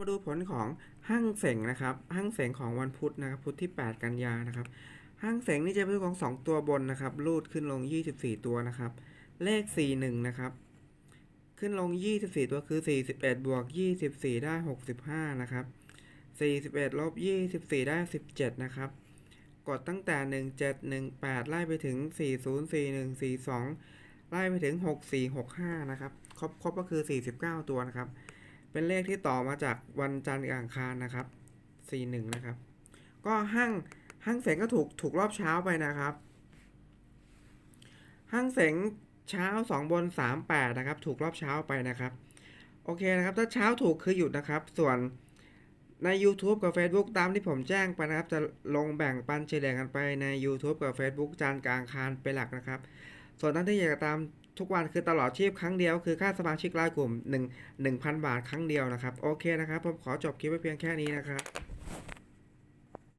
มาดูผลของห้างเสงนะครับห้างเสงของวันพุธนะครับพุธที่ 8 กันยานะครับห้างเสงนี่จะเป็นของ 2 ตัวบนนะครับรูดขึ้นลง 24 ตัวนะครับ เลข 41 นะครับ ขึ้นลง 24 ตัวคือ 41 บวก 24 ได้ 65 นะครับ 41 ลบ 24 ได้ 17 นะครับ กดตั้งแต่ 1718 ไล่ไปถึง 404142 ไล่ไปถึง 6465 นะครับ ครบครบก็คือ 49 ตัวนะครับ เป็นเลขที่ต่อมาจากวันจันทร์กับอังคารนะครับ 41 นะครับ ก็ห้างห้างเสงก็ถูกถูกรอบเช้าไปนะครับ ห้างเสงเช้า 2 บน 38 นะครับ ถูกรอบเช้าไปนะครับ โอเคนะครับ ถ้าเช้าถูกคือหยุดนะครับ ส่วนใน YouTube กับ Facebook ตามที่ผมแจ้งไปนะครับ จะลงแบ่งปันเฉลี่ยกันไปใน YouTube กับ Facebook จันทร์กลางคารเป็นหลักนะครับ ส่วนท่านที่อยากตาม ทุกวันคือตลอดชีพครั้งเดียวคือค่าสมาชิกรายกลุ่ม1 1,000 บาทครั้งเดียวนะครับ โอเคนะครับ ผมขอจบคลิปไว้เพียงแค่นี้นะครับ